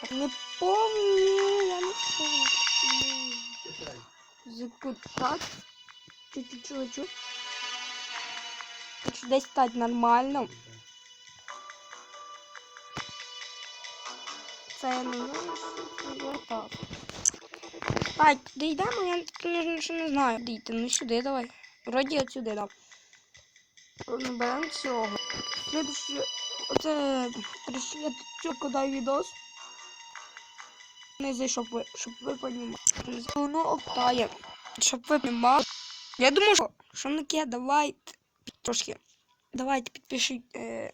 Так не помню, я не помню. Закутать. Чуть-чуть, чуть-чуть. Хочу десь стати нормально. Це не знаю, так. Так, куди йдемо? Я, ще не знаю. Де йти? Ну сюди давай. Вроді от сюди, да. Ну, Беремо цього. Слідуще, оце, коротше, я тут кидаю відос. Не зайшов, щоб ви понімали. Воно оптає. Щоб ви понімали. Я думаю, що, що таке, давайте трошки. Давайте підпишіть, е,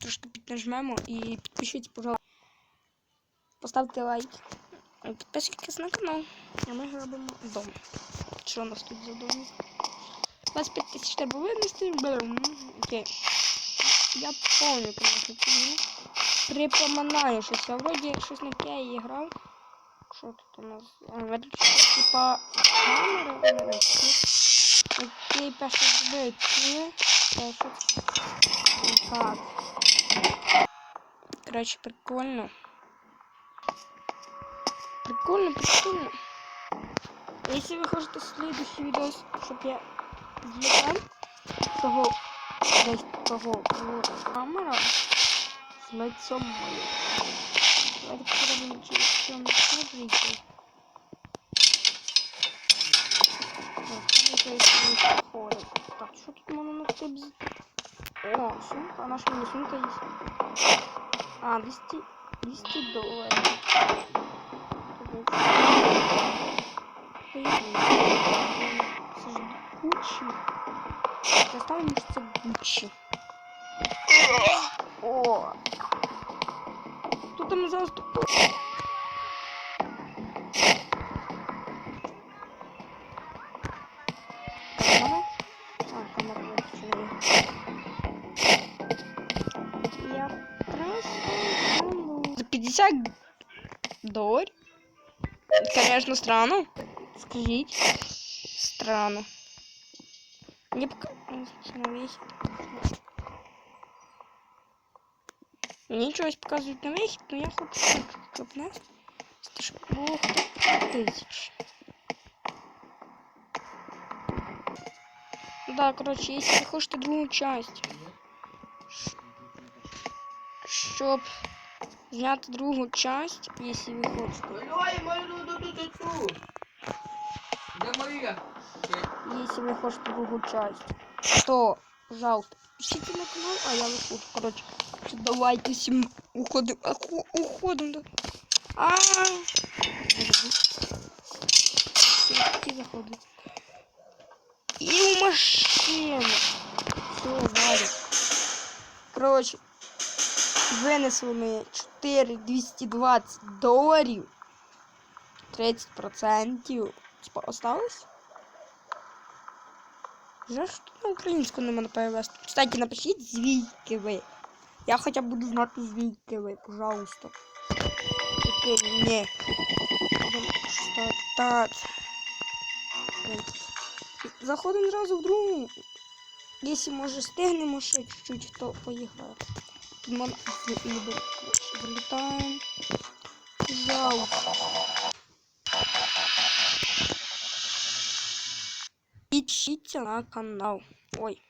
трошки піднажмемо і підпишіть, пожалуйста. Поставте лайк. І Підписуйтесь на канал. А ми робимо дом. Що у нас тут за дом? 25 тисяч треба винести. Берем. Окей. Я помню, конечно. Припоминаю щось. Я вроді щось на Кеї грав. Що тут у нас? А, виключно, типа камера. Окей, перше що це? Так. Короче, прикольно. Прикольно, прикольно. Если вы хотите следующий видос, щоб я злетав того десь того ну, камера з лицом моїм. Давайте попробуем через що не смотрите. Так, що тут можна на тебе? О, сумка, наша мені сумка є. А, 200, 200 доларів. Це ж Гуччі. Заставимо, що це Гуччі. О! Камера виключена. Я просто... За 50 долларов? Конечно, странно. Скажите. Странно. Не пока... весит. Ничего показывать на весит, но я хочу чтобы нас было тысяч. Да, короче, если вы хотите другую часть, щоб зняти другу часть, если вы хочете. Если вы хотите другую часть, то, пожалуйста, пишите на канал, а я выхожу. Короче, давайте всем уходим, Аху- уходим. Да. А, Які заходи. І в машину. Все, валю. Короче, винесли ми 4220 доларів. 30% Спа- осталось? Жаль, що тут на українську не можна перевести. Кстати, напишіть звідки ви. Я хоча б буду знати звідки ви, пожалуйста. Окей, ні. Будемо штатати. Заходимо зразу в другу. Якщо може стигнемо ще чуть-чуть, то поїхали. Тут можна ніби залітаємо. Пожалуйста. Підпишіться на канал. Ой.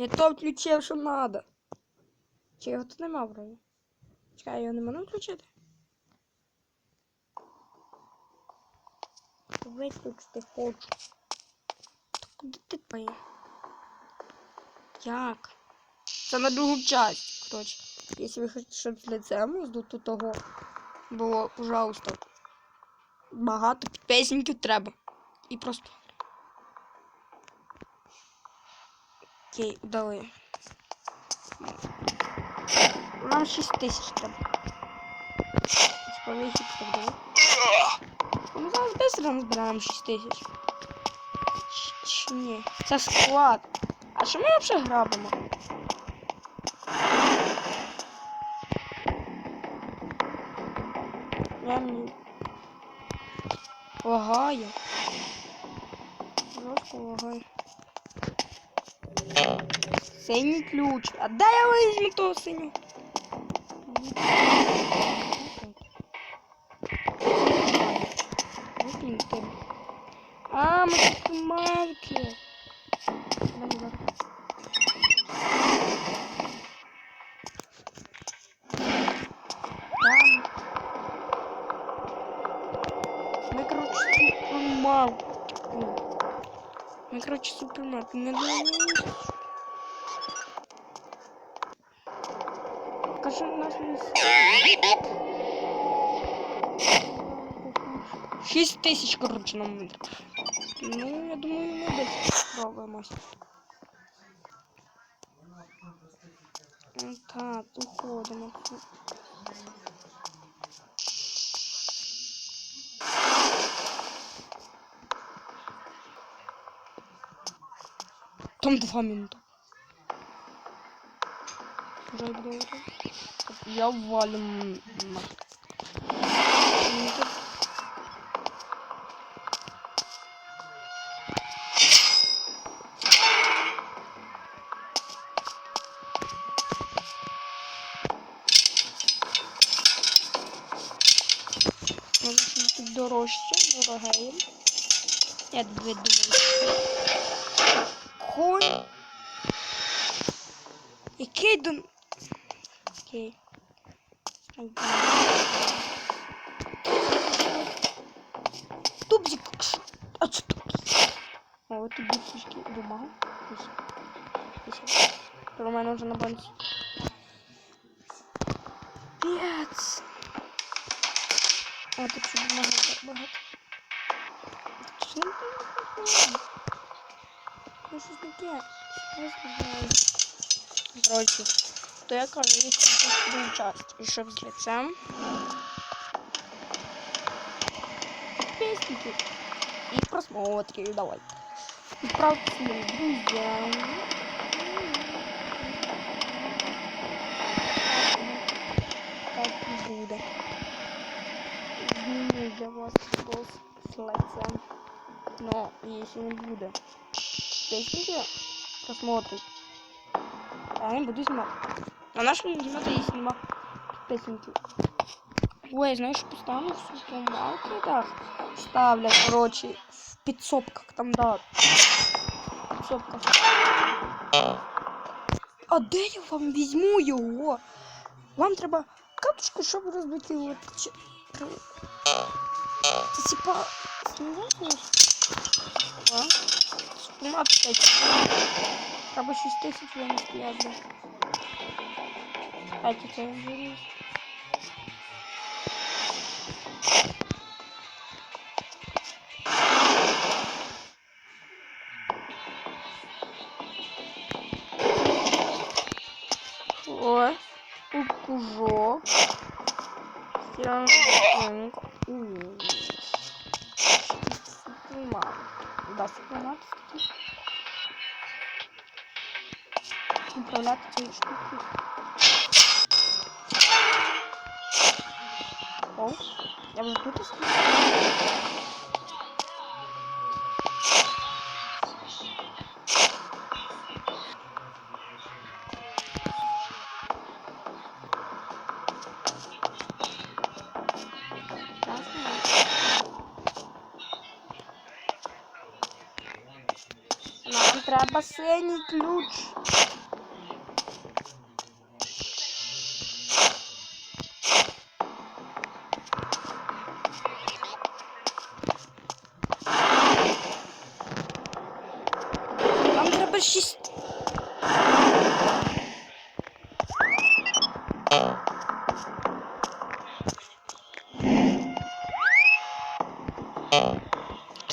Не то включив, що надо. Чи його тут нема вроді? Чекай, його не можна включити? Виключити хочу. Куди ти поїхав? Як? Це на другу часть, коротше. Якщо ви хочете, щоб з лицем здуту того було, пожалуйста. Багато підписників треба. І просто. Окей, удали. Нам 6 тисяч треба. Сповіхід так дали. Ми зараз быстро назбираємо 6 тисяч. Чи- ні? Це склад. А що ми взагалі грабимо? Я не... Лагає. Жорстко лагає. Синій ключ. А де я візьму того синього? А, математики. Мы, короче, мал. Мы, короче, супермаркет. Не думаю. Покажи наш Шість тисяч, короче, нам вийде. Ну, я думаю, ми десь спробуємось. Так, уходимо. Там два минута. Уже добре. Я валим. Може тут дорожче, дорогее. Я дві думаю. Конь. Який дом... Окей. Тубзик. А что тут? О, вот тут бутылки бумага. Про мене вже на банці. Пец. А тут ще бумага так багато. Що не так? Ну щось таке. Знаю. Короче, то я кажу, якщо тут час ішов з лицем. Песники и просмотры. Давай. Отправьте своим друзьям. Так и буде. Зміню для вас голос лицем. Но если не буде. Песники просмотрить. Я не буду снимать. А наш не снимать, если нема песенки. Ой, знаешь, поставлю в супермаркетах. Ставлю, короче, в підсобках там, да. В підсобках. А де я вам візьму його? Вам треба катушку, щоб розбити от. чи- при- Це типа. Смієш? А? Супермаркет. Треба 6 тисяч я бля. А це вже Ой, кукужок. Стиранка. Супермаркет. Да, супермаркет. Управляти цією штуки. О, я вже тут стою. Нам треба синій ключ.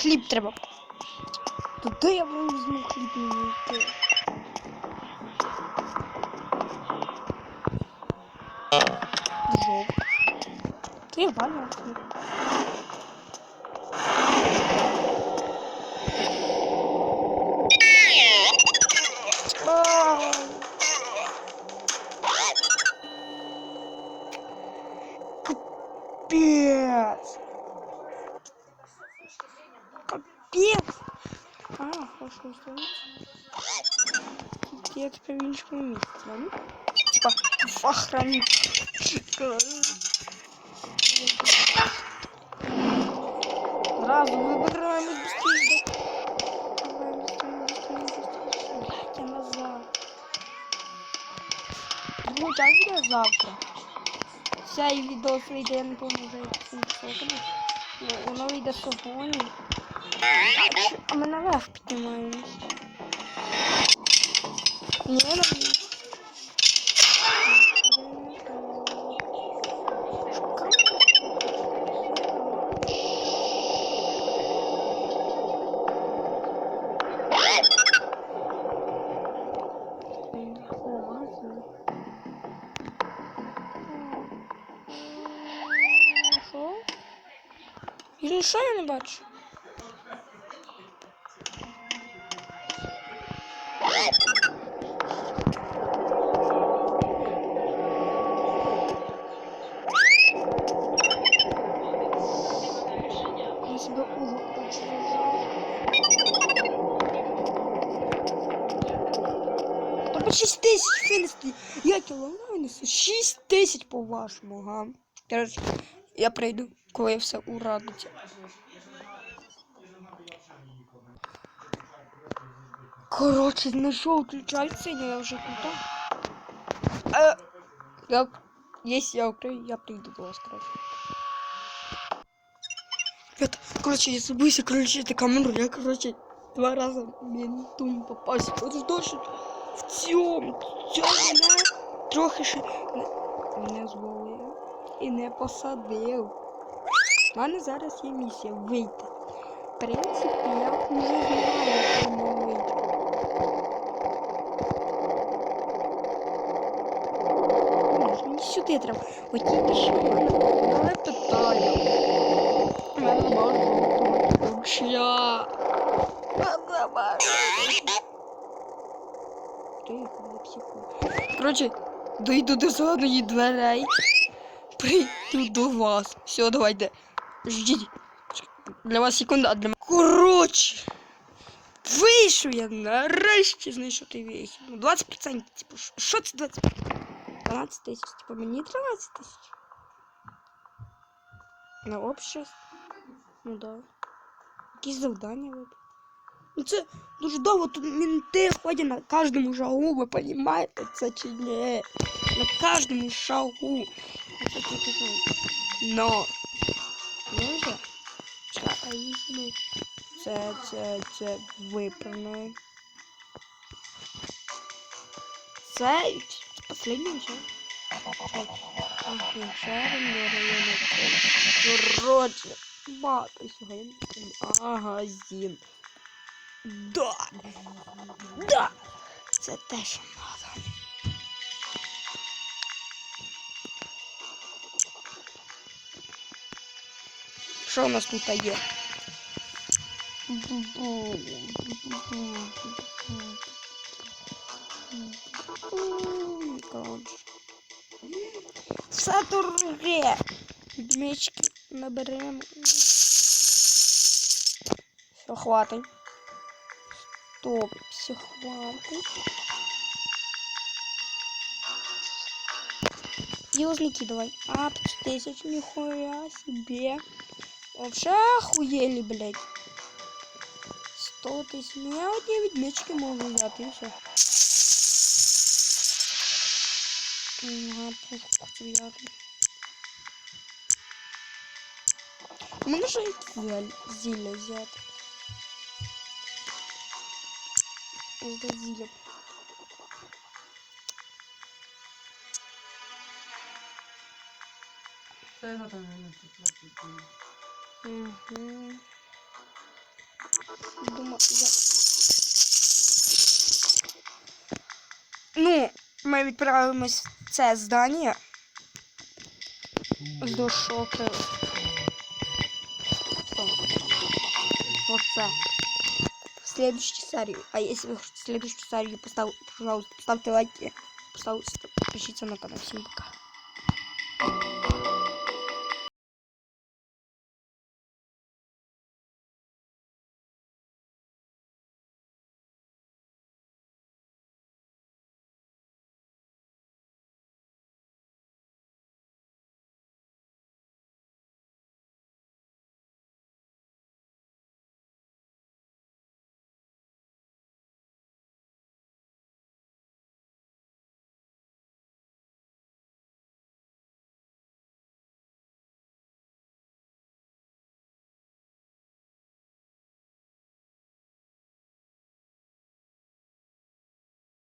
Хліб треба. То де я вам візьму хліб мені йти? Жовт. Ти валя хліб. Тільки я тепер в іншому місці. Ну? Типа в охрані. Зразу вибираємо быстрее. Я назад. Ну, так буде завтра. Цей відео вийде, я не помню, вже як це. Воно вийде сьогодні. А, чи- а ми наверх піднімаємось. Ні, ну, Класно. Що? Ну що я не бачу? Тобто 6 тисяч фіністів. Я кілометрів несу. 6 тисяч по-вашому, га. Короче, я прийду, коли все урадиться. Короче, знайшов включальця, я вже круто. Е, я, якщо я окрию, я прийду до вас, короче. Ребята, короче, я забывся включити камеру, я, короче, два рази ментум попався. От то, що в цьому, мене трохи ще не, не і не посадив. У мене зараз є місія вийти. В принципі, я вже знаю, воно вийти. Ні, Мені сюди треба. От тільки що мене питання. Мене можна ключа. Мене можна. Тихо, не психуй. Коротше, дойду до зоної дверей. Прийду до вас. Все, давайте. Ждіть. Для вас секунда, а для мене. Коротше. Вийшов я нарешті знайшов той вихід. Ну, 20%, типу, що- що це 20%? 12 тисяч, типу, мені 13 тисяч. На общество. Ну да. Якісь завдання вибрати. Ну це дуже довго тут мінти ходять на кожному шагу, ви розумієте це чи ні? На кожному шагу. Це тільки знаю. Но. Ну вже. Чекай, а візьми. Це, це, це виправно. Це последній вже. Ага, шаром до району. Коротше, багато сьогодні. Магазин. Да. Да. Це те, що. Що у нас тут є? Коротше. Все дороге. Мечки наберемо. Все, хватить. Стоп, все хватить. Юзники давай. А, 500 тысяч, нихуя себе. Вообще охуели, блядь. 100 тысяч. Ну я одні відмічки можу взяти і все. Ага, просто хочу взяти. Не тут. Угу. Думаю, я... Ну, ми відправимось в це здання. До шоки. Оце. Следующей серии. А если вы хотите следующую серию, пожалуйста, ставьте лайки, поставьте, подпишитесь на канал. Всем пока.